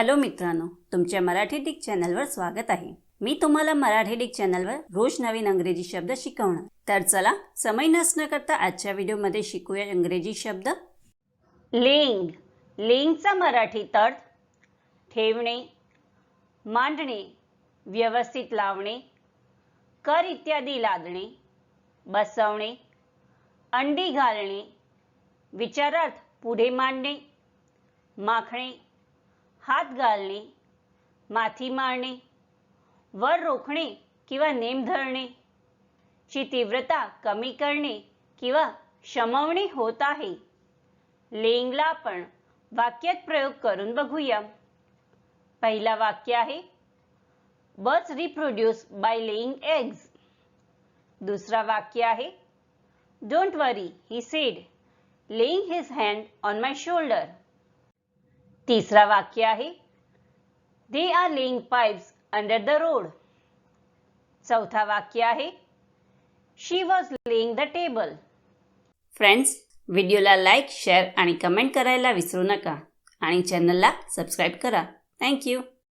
Hello मित्रांनो तुमच्या Marathi Dick चॅनलवर स्वागत आहे. मी तुम्हाला मराठी डिक चॅनलवर रोज नवीन अंग्रेजी शब्द शिकवणार. तर चला समय नसणं करता आजच्या व्हिडिओमध्ये शिकूया इंग्रजी शब्द. लिंग. लिंगचा मराठी अर्थ ठेवणे मांडणे व्यवस्थित लावणे कर इत्यादी लादणे बसवणे अंडी घालणे विचारार्थ पुढे मांडणे माखणे हात घालणे माथी मारणे वर रोखणे किंवा नेम धरणे ची तीव्रता कमी करणे किंवा शमवणे होत आहे. लेंगला आपण वाक्यात प्रयोग करून बघूया. पहिला वाक्य आहे birds reproduce by laying eggs दुसरा वाक्य आहे don't worry he said laying his hand on my shoulder तिसरा वाक्य आहे. They are laying pipes under the road चौथा वाक्य आहे. She was laying the table friends व्हिडिओला लाईक शेअर आणि कमेंट करायला विसरू नका. आणि चॅनलला सबस्क्राईब करा. थँक्यू